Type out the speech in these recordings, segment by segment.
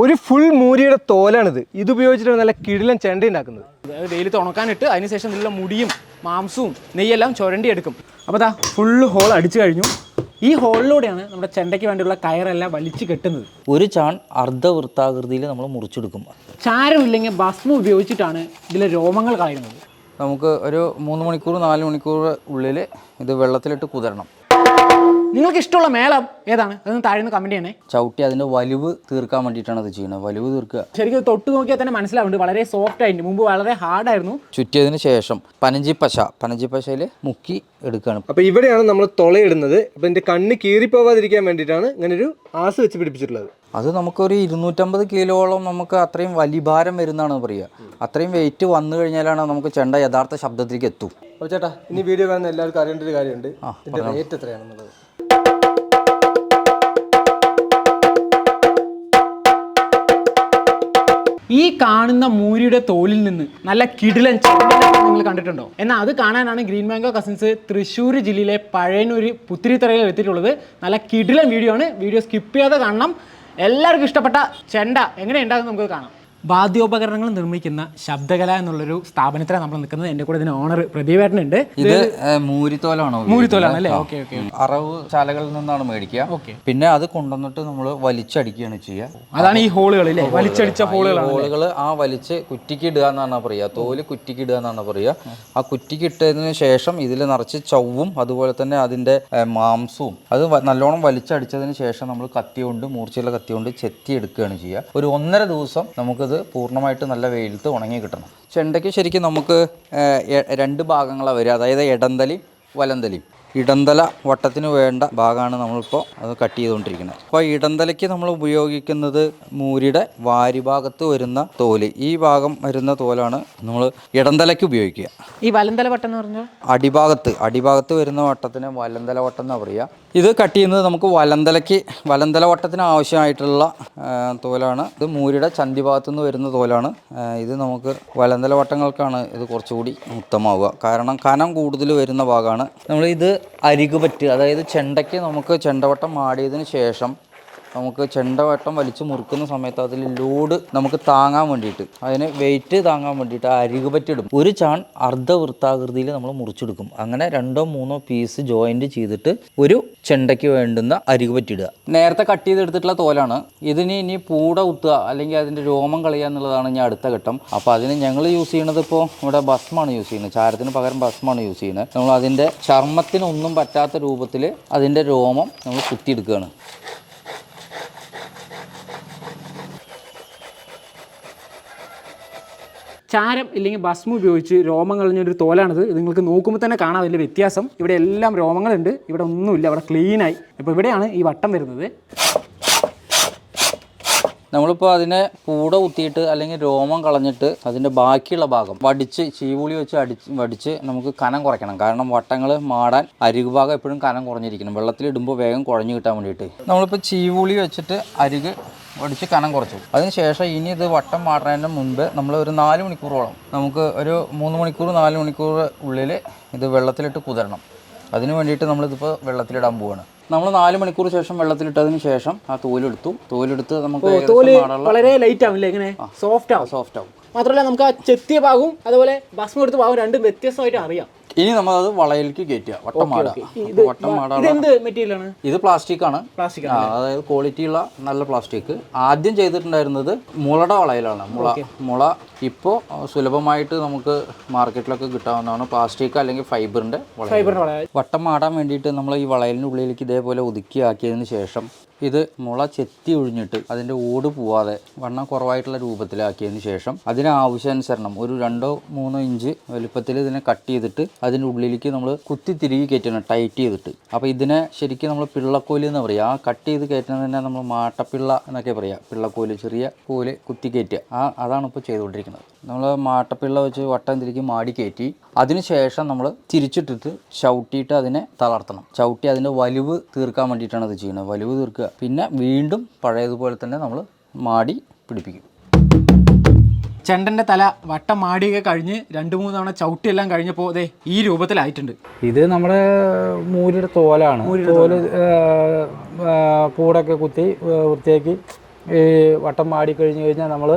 ഒരു ഫുൾ മൂരിയുടെ തോലാണിത്. ഇത് ഉപയോഗിച്ചിട്ട് നല്ല കിടിലൻ ചെണ്ട ഉണ്ടാക്കുന്നത്. അത് വെയിലത്ത് ഉണക്കാനിട്ട് അതിനുശേഷം നല്ല മുടിയും മാംസവും നെയ്യെല്ലാം ചുരണ്ടി എടുക്കും അപ്പോൾ അതാ ഫുള്ള് ഹോൾ അടിച്ചു കഴിഞ്ഞു. ഈ ഹോളിലൂടെയാണ് നമ്മുടെ ചെണ്ടയ്ക്ക് വേണ്ടിയുള്ള കയറെല്ലാം വലിച്ചു കെട്ടുന്നത്. ഒരു ചാൺ അർദ്ധവൃത്താകൃതിയിൽ നമ്മൾ മുറിച്ചെടുക്കും. ചാരമില്ലെങ്കിൽ ഭസ്മം ഉപയോഗിച്ചിട്ടാണ് ഇതിലെ രോമങ്ങൾ കളയുന്നത്. നമുക്ക് ഒരു മൂന്ന് മണിക്കൂർ നാല് മണിക്കൂർ ഉള്ളിൽ ഇത് വെള്ളത്തിലിട്ട് കുതിരണം. നിങ്ങൾക്ക് ഇഷ്ടമുള്ള മേളം ഏതാണ്? അതൊന്ന് താഴെ കമന്റ് ചെയ്യണേ. ചവിട്ടി അതിന്റെ വലിവ് തീർക്കാൻ വേണ്ടിയിട്ടാണ് അത് ചെയ്യുന്നത്. വലിവ് തീർക്കുക. ശരിക്കും തൊട്ട് നോക്കിയാൽ തന്നെ മനസ്സിലാവുന്നുണ്ട്. വളരെ സോഫ്റ്റ് ആയിട്ട് മുമ്പ് വളരെ ഹാർഡ് ആയിരുന്നു. ചുറ്റിയതിന് ശേഷം പനഞ്ചി പശ. പനഞ്ചി പശയിൽ മുക്കി എടുക്കുകയാണ്. അപ്പോൾ ഇവിടെയാണ് നമ്മൾ തുളയിടുന്നത്. അപ്പോൾ എന്റെ കണ്ണ് കീറിപ്പോവാതിരിക്കാൻ വേണ്ടിയിട്ടാണ് ഇങ്ങനെ ഒരു ആസ് വെച്ച് പിടിപ്പിച്ചിട്ടുള്ളത്. അത് നമുക്കൊരു ഇരുന്നൂറ്റമ്പത് കിലോളം നമുക്ക് അത്രയും വലിഭാരം വരുന്നതാണ് പറയുക. അത്രയും വെയിറ്റ് വന്നു കഴിഞ്ഞാലാണ് നമുക്ക് ചെണ്ട യഥാർത്ഥ ശബ്ദത്തിലേക്ക് എത്തും. അപ്പോൾ ചേട്ടാ ഇനി വീഡിയോ കാണുന്ന എല്ലാവർക്കും അറിയേണ്ട ഒരു കാര്യമുണ്ട്. ഇതിന്റെ റേറ്റ് എത്രയാണെന്നുള്ളത്? ഈ കാണുന്ന മൂരിയുടെ തോലിൽ നിന്ന് നല്ല കിടിലൻ ചെണ്ടലൊക്കെ നിങ്ങൾ കണ്ടിട്ടുണ്ടോ? എന്നാൽ അത് കാണാനാണ് ഗ്രീൻ മാംഗോ കസിൻസ് തൃശ്ശൂർ ജില്ലയിലെ പഴയനൂര് പുത്തിരിത്തറയിൽ എത്തിയിട്ടുള്ളത്. നല്ല കിടിലൻ വീഡിയോ ആണ്. വീഡിയോ സ്കിപ്പ് ചെയ്യാതെ കാണണം. എല്ലാവർക്കും ഇഷ്ടപ്പെട്ട ചെണ്ട എങ്ങനെ ഉണ്ടാകുന്നത് നമുക്ക് കാണാം. വാദ്യോപകരണങ്ങൾ നിർമ്മിക്കുന്ന ശബ്ദകല എന്നുള്ളൊരു സ്ഥാപനത്തിലാണ് നമ്മൾ നിൽക്കുന്നത്. എന്റെ കൂടെ ഇതിന് ഓണർ പ്രദീപേട്ടനുണ്ട്. ഇത് മൂരിത്തോലാണോ മൂരിത്തോലാണ് അല്ലേ? ഓക്കെ ഓക്കെ അറവ് ശാലകളിൽ നിന്നാണ് മേടിക്കുക. ഓക്കെ. പിന്നെ അത് കൊണ്ടുവന്നിട്ട് നമ്മൾ വലിച്ചടിക്കുകയാണ് ചെയ്യുക. അതാണ് ഈ ഹോളുകൾ അല്ലേ വലിച്ചടിച്ച ഹോളുകൾ ഹോളുകൾ ആ വലിച്ച് കുറ്റിക്ക് ഇടുക എന്നാണ് പറയുക. തോൽ കുറ്റിക്ക് ഇടുക എന്നാണ് പറയുക. ആ കുറ്റിക്ക് ഇട്ടതിന് ശേഷം ഇതിൽ നിറച്ച് ചൊവ്വും അതുപോലെ തന്നെ അതിന്റെ മാംസവും. അത് നല്ലോണം വലിച്ചടിച്ചതിന് ശേഷം നമ്മൾ കത്തി കൊണ്ട് മൂർച്ചയുള്ള കത്തി കൊണ്ട് ചെത്തി എടുക്കുകയാണ് ചെയ്യുക. ഒരു ഒന്നര ദിവസം നമുക്കിത് പൂർണമായിട്ട് നല്ല വെയിലത്ത് ഉണങ്ങി കിട്ടണം. ചെണ്ടയ്ക്ക് ശരിക്കും നമുക്ക് രണ്ട് ഭാഗങ്ങളാണ് വരിക. അതായത് ഇടന്തലി വലന്തലി. ഇടന്തല വട്ടത്തിന് വേണ്ട ഭാഗമാണ് നമ്മളിപ്പോൾ അത് കട്ട് ചെയ്തുകൊണ്ടിരിക്കുന്നത്. അപ്പോൾ ഇടന്തലയ്ക്ക് നമ്മൾ ഉപയോഗിക്കുന്നത് മൂരിയുടെ വാരിഭാഗത്ത് വരുന്ന തോൽ. ഈ ഭാഗം വരുന്ന തോലാണ് നമ്മൾ ഇടന്തലയ്ക്ക് ഉപയോഗിക്കുക. ഈ വലന്തല വട്ടം എന്ന് പറഞ്ഞാൽ അടിഭാഗത്ത് അടിഭാഗത്ത് വരുന്ന വട്ടത്തിന് വലന്തല വട്ടം എന്ന് പറയുക. ഇത് കട്ട് ചെയ്യുന്നത് നമുക്ക് വലന്തലയ്ക്ക് വലന്തല വട്ടത്തിന് ആവശ്യമായിട്ടുള്ള തോലാണ്. ഇത് മൂരിയുടെ ചന്തി ഭാഗത്ത് നിന്ന് വരുന്ന തോലാണ്. ഇത് നമുക്ക് വലന്തല വട്ടങ്ങൾക്കാണ് ഇത് കുറച്ചുകൂടി ഉത്തമാവുക കാരണം കനം കൂടുതൽ വരുന്ന ഭാഗമാണ്. നമ്മൾ ഇത് അരികു പറ്റുക അതായത് ചെണ്ടയ്ക്ക് നമുക്ക് ചെണ്ടവട്ടം ആടിയതിന് ശേഷം നമുക്ക് ചെണ്ടവട്ടം വലിച്ചു മുറുക്കുന്ന സമയത്ത് അതിൽ ലോഡ് നമുക്ക് താങ്ങാൻ വേണ്ടിയിട്ട് അതിന് വെയിറ്റ് താങ്ങാൻ വേണ്ടിയിട്ട് ആ അരികുപറ്റിടും ഒരു ചാൺ അർദ്ധവൃത്താകൃതിയിൽ നമ്മൾ മുറിച്ചെടുക്കും. അങ്ങനെ രണ്ടോ മൂന്നോ പീസ് ജോയിന്റ് ചെയ്തിട്ട് ഒരു ചെണ്ടയ്ക്ക് വേണ്ടുന്ന അരികുപറ്റിടുക നേരത്തെ കട്ട് ചെയ്തെടുത്തിട്ടുള്ള തോലാണ്. ഇതിന് ഇനി പൂട കുത്തുക അല്ലെങ്കിൽ അതിന്റെ രോമം കളയുക എന്നുള്ളതാണ് ഞാൻ അടുത്ത ഘട്ടം. അപ്പോൾ അതിന് ഞങ്ങൾ യൂസ് ചെയ്യുന്നത് ഇപ്പോൾ ഇവിടെ ഭസ്മാണ് യൂസ് ചെയ്യുന്നത്. ചാരത്തിന് പകരം ഭസ്മാണ് യൂസ് ചെയ്യുന്നത്. നമ്മൾ അതിന്റെ ചർമ്മത്തിനൊന്നും പറ്റാത്ത രൂപത്തിൽ അതിന്റെ രോമം നമ്മൾ കുത്തിയെടുക്കുകയാണ്. ചാരം ഇല്ലെങ്കിൽ ഭസ്മം ഉപയോഗിച്ച് രോമം കളഞ്ഞൊരു തോലാണിത്. ഇത് നിങ്ങൾക്ക് നോക്കുമ്പോൾ തന്നെ കാണാം അതിന്റെ വ്യത്യാസം. ഇവിടെ എല്ലാം രോമങ്ങളുണ്ട്. ഇവിടെ ഒന്നുമില്ല. അവിടെ ക്ലീനായി അപ്പോൾ ഇവിടെയാണ് ഈ വട്ടം വരുന്നത്. നമ്മളിപ്പോൾ അതിനെ പൂട കുത്തിയിട്ട് അല്ലെങ്കിൽ രോമം കളഞ്ഞിട്ട് അതിന്റെ ബാക്കിയുള്ള ഭാഗം വടിച്ച് ചീവുളി വെച്ച് അടിച്ച് വടിച്ച് നമുക്ക് കനം കുറയ്ക്കണം. കാരണം വട്ടങ്ങൾ മാടാൻ അരിക് ഭാഗം എപ്പോഴും കനം കുറഞ്ഞിരിക്കണം. വെള്ളത്തിലിടുമ്പോൾ വേഗം കുഴഞ്ഞു കിട്ടാൻ വേണ്ടിയിട്ട്. നമ്മളിപ്പോൾ ചീവുളി വെച്ചിട്ട് അരിക് വടിച്ച് കനം കുറച്ചു. അതിനുശേഷം ഇനി ഇത് വട്ടം മാറുന്നതിന് മുൻപ് നമ്മൾ ഒരു നാല് മണിക്കൂറോളം നമുക്ക് ഒരു മൂന്ന് മണിക്കൂർ നാല് മണിക്കൂർ ഉള്ളിൽ ഇത് വെള്ളത്തിലിട്ട് കുതിരണം. അതിന് വേണ്ടിയിട്ട് നമ്മളിതിപ്പോൾ വെള്ളത്തിലിടാൻ പോവാണ്. നമ്മൾ നാല് മണിക്കൂർ ശേഷം വെള്ളത്തിലിട്ടതിന് ശേഷം ആ തോലെടുത്തു. തോലെടുത്ത് നമുക്ക് തോൽ വളരെ ലൈറ്റ് ആവില്ലേ ഇങ്ങനെ? സോഫ്റ്റ് ആവും. സോഫ്റ്റ് ആവും. മാത്രമല്ല നമുക്ക് ആ ചെത്തിയ ഭാഗവും അതുപോലെ ഭസ്മം എടുത്ത ഭാഗവും രണ്ടും വ്യത്യസ്തമായിട്ട് അറിയാം. ഇനി നമ്മൾ അത് വളയിലേക്ക് കയറ്റുക. വട്ടമാട. മെറ്റീരിയലാണ് ഇത് പ്ലാസ്റ്റിക് ആണ്? പ്ലാസ്റ്റിക് അതായത് ക്വാളിറ്റി ഉള്ള നല്ല പ്ലാസ്റ്റിക് ആദ്യം ചെയ്തിട്ടുണ്ടായിരുന്നത് മുളയുടെ വളയിലാണ്. മുള മുള ഇപ്പോൾ സുലഭമായിട്ട് നമുക്ക് മാർക്കറ്റിലൊക്കെ കിട്ടാവുന്നതാണ്. പ്ലാസ്റ്റിക് അല്ലെങ്കിൽ ഫൈബറിന്റെ വള. വട്ടം മാടാൻ വേണ്ടിയിട്ട് നമ്മൾ ഈ വളയലിനുള്ളിലേക്ക് ഉള്ളിലേക്ക് ഇതേപോലെ ഒതുക്കിയാക്കിയതിന് ശേഷം ഇത് മുള ചെത്തി ഒഴിഞ്ഞിട്ട് അതിന്റെ ഓട് പോവാതെ വണ്ണം കുറവായിട്ടുള്ള രൂപത്തിലാക്കിയതിന് ശേഷം അതിന് ആവശ്യാനുസരണം ഒരു രണ്ടോ മൂന്നോ ഇഞ്ച് വലുപ്പത്തിൽ ഇതിനെ കട്ട് ചെയ്തിട്ട് അതിന്റെ ഉള്ളിലേക്ക് നമ്മൾ കുത്തി തിരികെ കയറ്റണം ടൈറ്റ് ചെയ്തിട്ട്. അപ്പോൾ ഇതിനെ ശരിക്കും നമ്മൾ പിള്ളക്കോലി എന്ന് പറയുക ആ കട്ട് ചെയ്ത് കയറ്റുന്നത് തന്നെ നമ്മൾ മാട്ടപ്പിള്ള എന്നൊക്കെ പറയുക പിള്ളക്കോൽ ചെറിയ കോൽ കുത്തി കയറ്റുക. ആ അതാണ് ഇപ്പോൾ ചെയ്തുകൊണ്ടിരിക്കുന്നത്. നമ്മൾ മാട്ടപ്പിള്ള വെച്ച് വട്ടം തിരികെ മാടി കയറ്റി അതിനുശേഷം നമ്മൾ തിരിച്ചിട്ടിട്ട് ചവിട്ടിയിട്ട് അതിനെ തളർത്തണം. ചവിട്ടി അതിന്റെ വലിവ് തീർക്കാൻ വേണ്ടിയിട്ടാണ് അത് ചെയ്യുന്നത്. വലിവ് തീർക്കുക. പിന്നെ വീണ്ടും പഴയതുപോലെ തന്നെ നമ്മൾ മാടി പിടിപ്പിക്കും. ചെണ്ടന്റെ തല വട്ടം മാടിയൊക്കെ കഴിഞ്ഞ് രണ്ട് മൂന്ന് തവണ ചവിട്ടിയെല്ലാം കഴിഞ്ഞപ്പോൾ അതെ ഈ രൂപത്തിലായിട്ടുണ്ട്. ഇത് നമ്മുടെ മൂരിയുടെ തോലാണ്. തോൽ പൂടൊക്കെ കുത്തി വൃത്തിയാക്കി ഈ വട്ടം മാടി കഴിഞ്ഞ് കഴിഞ്ഞാൽ നമ്മൾ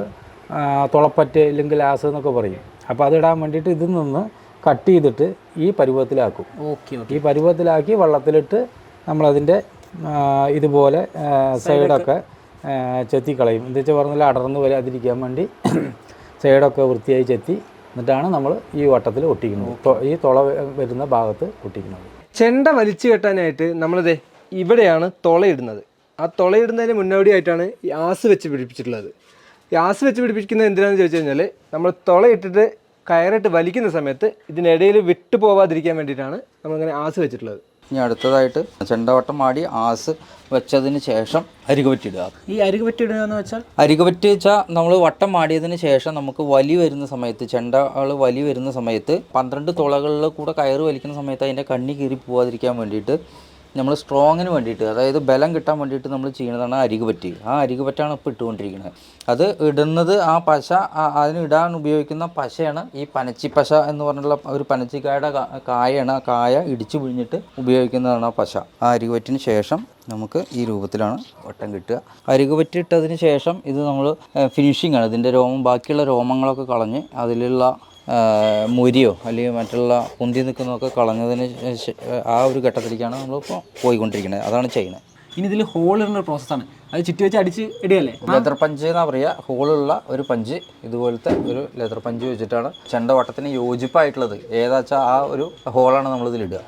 തുളപ്പറ്റ് ഇല്ലെങ്കിൽ ലാസ് എന്നൊക്കെ പറയും. അപ്പോൾ അതിടാൻ വേണ്ടിയിട്ട് ഇതിൽ നിന്ന് കട്ട് ചെയ്തിട്ട് ഈ പരുവത്തിലാക്കും. ഓക്കെ. ഈ പരുവത്തിലാക്കി വെള്ളത്തിലിട്ട് നമ്മളതിന്റെ ഇതുപോലെ സൈഡൊക്കെ ചെത്തിക്കളയും. എന്താ വെച്ചാൽ പറഞ്ഞാൽ അടർന്നു വരാതിരിക്കാൻ വേണ്ടി സൈഡൊക്കെ വൃത്തിയായി ചെത്തി എന്നിട്ടാണ് നമ്മൾ ഈ വട്ടത്തിൽ ഒട്ടിക്കുന്നത്. ഈ തുള വരുന്ന ഭാഗത്ത് ഒട്ടിക്കുന്നത്. ചെണ്ട വലിച്ചു കെട്ടാനായിട്ട് നമ്മളിത് ഇവിടെയാണ് തുളയിടുന്നത്. ആ തുളയിടുന്നതിന് മുന്നോടിയായിട്ടാണ് ഈ ആസ് വെച്ച് പിടിപ്പിച്ചിട്ടുള്ളത്. ഈ ആസ് വെച്ച് പിടിപ്പിക്കുന്നത് എന്തിനാണെന്ന് ചോദിച്ചു കഴിഞ്ഞാൽ നമ്മൾ തുളയിട്ടിട്ട് കയറിട്ട് വലിക്കുന്ന സമയത്ത് ഇതിനിടയിൽ വിട്ടു പോവാതിരിക്കാൻ വേണ്ടിയിട്ടാണ് നമ്മളിങ്ങനെ ആസ് വെച്ചിട്ടുള്ളത്. ഇനി അടുത്തതായിട്ട് ചെണ്ടവട്ടം മാടി ആസ് വെച്ചതിന് ശേഷം അരികുപറ്റിടുക ഈ അരികു പറ്റിയിടുക എന്ന് വെച്ചാൽ? അരികുപറ്റി വെച്ചാൽ നമ്മൾ വട്ടം മാടിയതിന് ശേഷം നമുക്ക് വലി വരുന്ന സമയത്ത് ചെണ്ടകൾ വലി വരുന്ന സമയത്ത് പന്ത്രണ്ട് തുളകളിൽ കൂടെ കയറ് വലിക്കുന്ന സമയത്ത് അതിന്റെ കണ്ണി കീറി പോവാതിരിക്കാൻ വേണ്ടിയിട്ട് നമ്മൾ സ്ട്രോങ്ങിന് വേണ്ടിയിട്ട് അതായത് ബലം കിട്ടാൻ വേണ്ടിയിട്ട് നമ്മൾ ചെയ്യുന്നതാണ് അരികുപറ്റി ആ അരികുപറ്റാണ് ഇപ്പോൾ ഇട്ടുകൊണ്ടിരിക്കുന്നത് അത് ഇടുന്നത് ആ പശ അതിനിടാൻ ഉപയോഗിക്കുന്ന പശയാണ് ഈ പനച്ചി പശ എന്ന് പറഞ്ഞുള്ള ഒരു പനച്ചിക്കായുടെ കായയാണ്. ആ കായ ഇടിച്ചു പിഴിഞ്ഞിട്ട് ഉപയോഗിക്കുന്നതാണ് ആ പശ. ആ അരികുപറ്റിന് ശേഷം നമുക്ക് ഈ രൂപത്തിലാണ് വട്ടം കിട്ടുക. അരികുപറ്റി ഇട്ടതിന് ശേഷം ഇത് നമ്മൾ ഫിനിഷിംഗ് ആണ്. ഇതിന്റെ രോമം ബാക്കിയുള്ള രോമങ്ങളൊക്കെ കളഞ്ഞ് അതിലുള്ള മുരിയോ അല്ലെങ്കിൽ മറ്റുള്ള പൊന്തി നിൽക്കുന്നതൊക്കെ കളഞ്ഞതിന് ആ ഒരു ഘട്ടത്തിലേക്കാണ് നമ്മളിപ്പോൾ പോയിക്കൊണ്ടിരിക്കുന്നത്. അതാണ് ചെയ്യുന്നത്. ഇനി ഇതിൽ ഹോൾ ഇടുന്ന ഒരു പ്രോസസ്സാണ് അത് ചുറ്റി വെച്ച് അടിച്ച് ഇടിയല്ലേ? ലെതർ പഞ്ച് എന്നാ പറയുക ഹോളുള്ള ഒരു പഞ്ച് ഇതുപോലത്തെ ഒരു ലെതർ പഞ്ച് വെച്ചിട്ടാണ് ചെണ്ട വട്ടത്തിന് യോജിപ്പായിട്ടുള്ളത്. ഏതാ വെച്ചാൽ ആ ഒരു ഹോളാണ് നമ്മളിതിലിടുക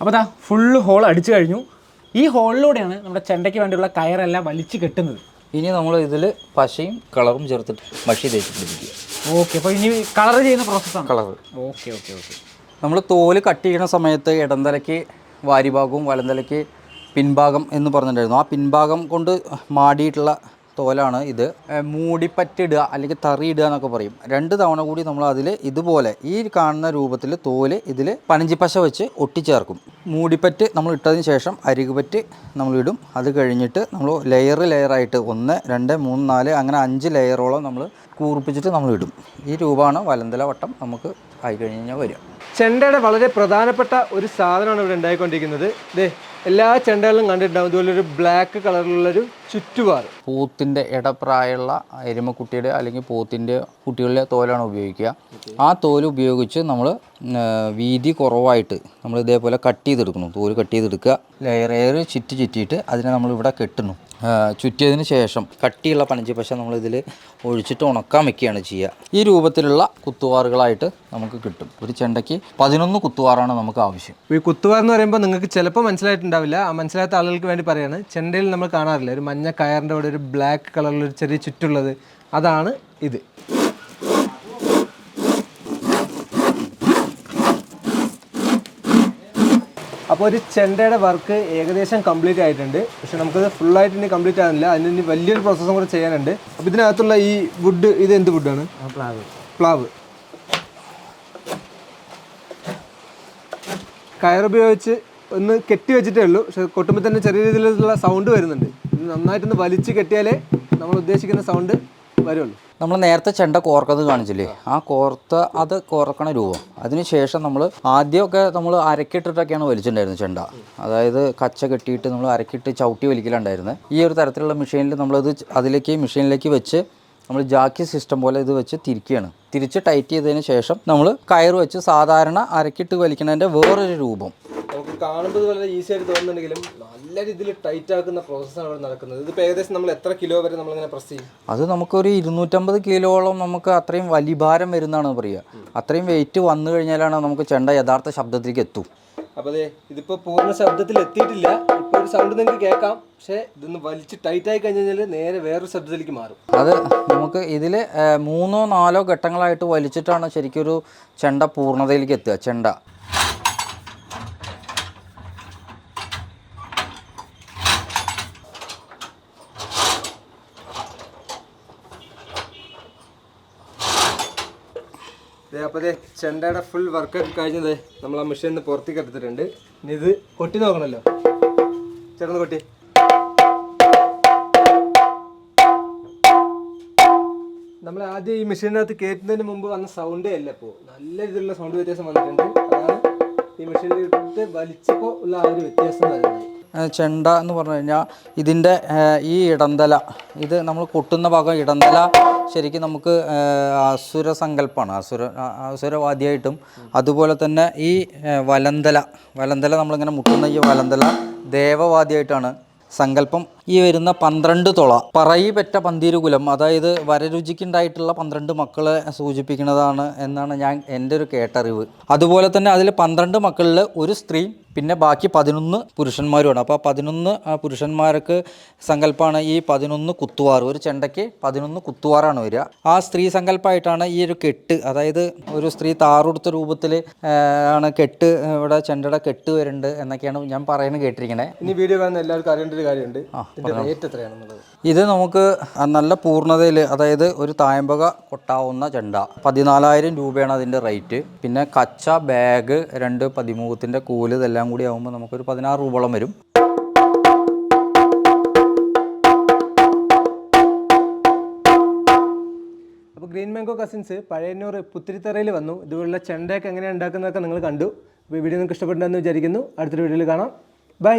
അപ്പോൾ ദാ ഫുള്ള് ഹോൾ അടിച്ചു കഴിഞ്ഞു. ഈ ഹോളിലൂടെയാണ് നമ്മുടെ ചെണ്ടയ്ക്ക് വേണ്ടിയുള്ള കയറെല്ലാം വലിച്ചു കെട്ടുന്നത്. ഇനി നമ്മൾ ഇതിൽ പശയും കളറും ചേർത്തിട്ട് മഷി തേച്ച് പിടിപ്പിക്കുക ഓക്കെ അപ്പോൾ ഇനി കളർ ചെയ്യുന്ന പ്രോസസ്സാണ് കളർ ഓക്കെ ഓക്കെ ഓക്കെ. നമ്മൾ തോൽ കട്ട് ചെയ്യുന്ന സമയത്ത് ഇടന്തലയ്ക്ക് വാരിഭാഗവും വലന്തലയ്ക്ക് പിൻഭാഗം എന്ന് പറഞ്ഞിട്ടുണ്ടായിരുന്നു. ആ പിൻഭാഗം കൊണ്ട് മാടിയിട്ടുള്ള തോലാണ് ഇത്. മൂടിപ്പറ്റിടുക അല്ലെങ്കിൽ തറിയിടുക എന്നൊക്കെ പറയും. രണ്ട് തവണ കൂടി നമ്മൾ അതിൽ ഇതുപോലെ ഈ കാണുന്ന രൂപത്തിൽ തോൽ ഇതിൽ പനഞ്ചിപ്പശ വെച്ച് ഒട്ടിച്ചേർക്കും. മൂടിപ്പറ്റ് നമ്മൾ ഇട്ടതിന് ശേഷം അരികുപറ്റ് നമ്മൾ ഇടും. അത് കഴിഞ്ഞിട്ട് നമ്മൾ ലെയർ ലെയറായിട്ട് ഒന്ന് രണ്ട് മൂന്ന് നാല് അങ്ങനെ അഞ്ച് ലെയറോളം നമ്മൾ കൂർപ്പിച്ചിട്ട് നമ്മൾ ഇടും. ഈ രൂപമാണ് വലന്തല വട്ടം നമുക്ക് ആയി കഴിഞ്ഞ് കഴിഞ്ഞാൽ വരിക. ചെണ്ടയുടെ വളരെ പ്രധാനപ്പെട്ട ഒരു സാധനമാണ് ഇവിടെ ഉണ്ടായിക്കൊണ്ടിരിക്കുന്നത്. ഇതേ എല്ലാ ചെണ്ടകളിലും കണ്ടിട്ടുണ്ടാവും ഇതുപോലെ ഒരു ബ്ലാക്ക് കളറിലുള്ളൊരു ചുറ്റുപാട്. പോത്തിന്റെ ഇടപ്രായമുള്ള എരുമക്കുട്ടിയുടെ അല്ലെങ്കിൽ പോത്തിന്റെ കുട്ടികളിലെ തോലാണ് ഉപയോഗിക്കുക. ആ തോൽ ഉപയോഗിച്ച് നമ്മൾ വീതി കുറവായിട്ട് നമ്മൾ ഇതേപോലെ കട്ട് ചെയ്തെടുക്കണം തോൽ കട്ട് ചെയ്തെടുക്കുക. ലെയർ ലെയർ ചുറ്റി ചുറ്റിയിട്ട് അതിനെ നമ്മൾ ഇവിടെ കെട്ടണം ചുറ്റിയതിന് ശേഷം കട്ടിയുള്ള പനഞ്ചി പശ നമ്മളിതിൽ ഒഴിച്ചിട്ട് ഉണക്കാൻ വെക്കുകയാണ് ചെയ്യുക. ഈ രൂപത്തിലുള്ള കുത്തുവാറുകളായിട്ട് നമുക്ക് കിട്ടും. ഒരു ചെണ്ടയ്ക്ക് പതിനൊന്ന് കുത്തുവാറാണ് നമുക്ക് ആവശ്യം. ഈ കുത്തുവാർ എന്ന് പറയുമ്പോൾ നിങ്ങൾക്ക് ചിലപ്പോൾ മനസ്സിലായിട്ടുണ്ടാവില്ല. ആ മനസ്സിലാത്ത ആളുകൾക്ക് വേണ്ടി പറയാണ്. ചെണ്ടയിൽ നമ്മൾ കാണാറില്ല. ഒരു മഞ്ഞ കയറിന്റെ അവിടെ ഒരു ബ്ലാക്ക് കളറിൽ ഒരു ചെറിയ ചുറ്റുള്ളത്. അതാണ് ഇത്. അപ്പോൾ ഒരു ചെണ്ടയുടെ വർക്ക് ഏകദേശം കംപ്ലീറ്റ് ആയിട്ടുണ്ട്. പക്ഷെ നമുക്കത് ഫുള്ളായിട്ട് ഇനി കംപ്ലീറ്റ് ആകുന്നില്ല അതിന് ഇനി വലിയൊരു പ്രോസസ്സും കൂടെ ചെയ്യാനുണ്ട്. അപ്പോൾ ഇതിനകത്തുള്ള ഈ വുഡ് ഇത് എന്ത് വുഡാണ് പ്ലാവ്. പ്ലാവ്. കയറുപയോഗിച്ച് ഒന്ന് കെട്ടി വെച്ചിട്ടേ ഉള്ളൂ. പക്ഷെ കൊട്ടുമ്പോൾ തന്നെ ചെറിയ രീതിയിലുള്ള സൗണ്ട് വരുന്നുണ്ട്. നന്നായിട്ടൊന്ന് വലിച്ചു കെട്ടിയാലേ നമ്മൾ ഉദ്ദേശിക്കുന്ന സൗണ്ട് വരുള്ളൂ. നമ്മൾ നേരത്തെ ചെണ്ട കോർക്കത് കാണിച്ചില്ലേ? ആ കോർത്ത അത് കോർക്കണ രൂപം. അതിനുശേഷം നമ്മൾ ആദ്യമൊക്കെ നമ്മൾ അരക്കിട്ടിട്ടൊക്കെയാണ് വലിച്ചിട്ടുണ്ടായിരുന്നത് ചെണ്ട. അതായത് കച്ച കെട്ടിയിട്ട് നമ്മൾ അരക്കിട്ട് ചവിട്ടി വലിക്കലുണ്ടായിരുന്നത് ഈ ഒരു തരത്തിലുള്ള മെഷീനിൽ നമ്മളത് അതിലേക്ക് മെഷീനിലേക്ക് വെച്ച് നമ്മൾ ജാക്കി സിസ്റ്റം പോലെ ഇത് വെച്ച് തിരിക്കുകയാണ്. തിരിച്ച് ടൈറ്റ് ചെയ്തതിന് ശേഷം നമ്മൾ കയർ വെച്ച് സാധാരണ അരക്കിട്ട് വലിക്കുന്നതിന്റെ വേറൊരു രൂപം. നമുക്ക് കാണുമ്പോൾ വളരെ ഈസി ആയിട്ട് തോന്നുന്നുണ്ടെങ്കിലും നല്ല രീതിയിൽ ടൈറ്റ് ആക്കുന്ന പ്രോസസ്സാണ് ഇവിടെ നടക്കുന്നത്. ഇതിപ്പോൾ ഏകദേശം നമ്മൾ എത്ര കിലോ വരെ നമ്മൾ ഇങ്ങനെ പ്രസ് ചെയ്യും? അത് നമുക്കൊരു ഇരുന്നൂറ്റമ്പത് കിലോളം നമുക്ക് അത്രയും വലിഭാരം വരുന്നതാണ് പറയുക. അത്രയും വെയിറ്റ് വന്നു കഴിഞ്ഞാലാണ് നമുക്ക് ചെണ്ട യഥാർത്ഥ ശബ്ദത്തിലേക്ക് എത്തും. അപ്പോൾ അതെ ഇതിപ്പോൾ പൂർണ ശബ്ദത്തിൽ എത്തിയിട്ടില്ല. ഒരു സൗണ്ട് നിങ്ങൾക്ക് കേൾക്കാം. പക്ഷേ ഇതൊന്ന് വലിച്ച് ടൈറ്റ് ആയി കഴിഞ്ഞ് കഴിഞ്ഞാൽ നേരെ വേറൊരു ശബ്ദത്തിലേക്ക് മാറും. അത് നമുക്ക് ഇതിൽ മൂന്നോ നാലോ ഘട്ടങ്ങളായിട്ട് വലിച്ചിട്ടാണ് ശരിക്കൊരു ഒരു ചെണ്ട പൂർണതയിലേക്ക് എത്തുക. ചെണ്ട. അപ്പോൾ അതെ ചെണ്ടയുടെ ഫുൾ വർക്കൊക്കെ കഴിഞ്ഞത് നമ്മൾ ആ മെഷീനിൽ നിന്ന് പുറത്തേക്ക് എടുത്തിട്ടുണ്ട്. ഇനി ഇത് കൊട്ടി നോക്കണമല്ലോ ചേർന്ന് കൊട്ടി. നമ്മൾ ആദ്യം ഈ മെഷീനകത്ത് കയറ്റുന്നതിന് മുമ്പ് വന്ന സൗണ്ടേ അല്ല ഇപ്പോൾ നല്ല രീതിയിലുള്ള സൗണ്ട് വ്യത്യാസം വന്നിട്ടുണ്ട്. അതാണ് ഈ മെഷീനിൽ ഇട്ടിട്ട് വലിച്ചപ്പോൾ ഉള്ള ആ ഒരു വ്യത്യാസം വരുന്നത് ചെണ്ട എന്ന് പറഞ്ഞു കഴിഞ്ഞാൽ ഇതിന്റെ ഈ ഇടന്തല ഇത് നമ്മൾ കൊട്ടുന്ന ഭാഗം ഇടന്തല ശരിക്കും നമുക്ക് അസുര സങ്കല്പമാണ് അസുര അസുരവാദിയായിട്ടും അതുപോലെ തന്നെ ഈ വലന്തല വലന്തല നമ്മളിങ്ങനെ മുട്ടുന്ന ഈ വലന്തല ദേവവാദിയായിട്ടാണ് സങ്കല്പം ഈ വരുന്ന പന്ത്രണ്ട് തുള. പറയി പെറ്റ പന്തീരുകുലം അതായത് വരരുചിക്കുണ്ടായിട്ടുള്ള പന്ത്രണ്ട് മക്കളെ സൂചിപ്പിക്കുന്നതാണ് എന്നാണ് ഞാൻ എന്റെ ഒരു കേട്ടറിവ്. അതുപോലെ തന്നെ അതിൽ പന്ത്രണ്ട് മക്കളിൽ ഒരു സ്ത്രീ പിന്നെ ബാക്കി പതിനൊന്ന് പുരുഷന്മാരുമാണ്. അപ്പോൾ പതിനൊന്ന് ആ പുരുഷന്മാർക്ക് സങ്കല്പമാണ് ഈ പതിനൊന്ന് കുത്തുവാറ് ഒരു ചെണ്ടയ്ക്ക് പതിനൊന്ന് കുത്തുവാറാണ് വരിക. ആ സ്ത്രീ സങ്കല്പമായിട്ടാണ് ഈ ഒരു കെട്ട് അതായത് ഒരു സ്ത്രീ താറുടുത്ത രൂപത്തിൽ ആണ് കെട്ട് ഇവിടെ ചെണ്ടയുടെ കെട്ട് വരുന്നുണ്ട് എന്നൊക്കെയാണ് ഞാൻ പറയുന്നത് കേട്ടിരിക്കണേ. ഇനി വീഡിയോ കാണുന്ന എല്ലാവർക്കും അറിയേണ്ട ഒരു കാര്യമുണ്ട്. എത്രയാണെന്നുള്ളത് ഇത് നമുക്ക് നല്ല പൂർണതയിൽ അതായത് ഒരു തായമ്പക കൊട്ടാവുന്ന ചെണ്ട. പതിനാലായിരം രൂപയാണ് അതിന്റെ റേറ്റ് പിന്നെ കച്ച ബാഗ് രണ്ട് പതിമൂത്തിന്റെ കൂൽ ഇതെല്ലാം കൂടി ആകുമ്പോൾ നമുക്കൊരു പതിനാറ് രൂപയോളം വരും. അപ്പോൾ ഗ്രീൻ മാംഗോ കസിൻസ് പഴയന്നൂർ പുത്തിരിത്തറയിൽ വന്നു. ഇതുപോലുള്ള ചെണ്ടയൊക്കെ എങ്ങനെയാണ് ഉണ്ടാക്കുന്നതൊക്കെ നിങ്ങൾ കണ്ടു. വീഡിയോ നിങ്ങൾക്ക് ഇഷ്ടപ്പെട്ടെന്ന് വിചാരിക്കുന്നു. അടുത്തൊരു വീഡിയോയിൽ കാണാം. ബൈ.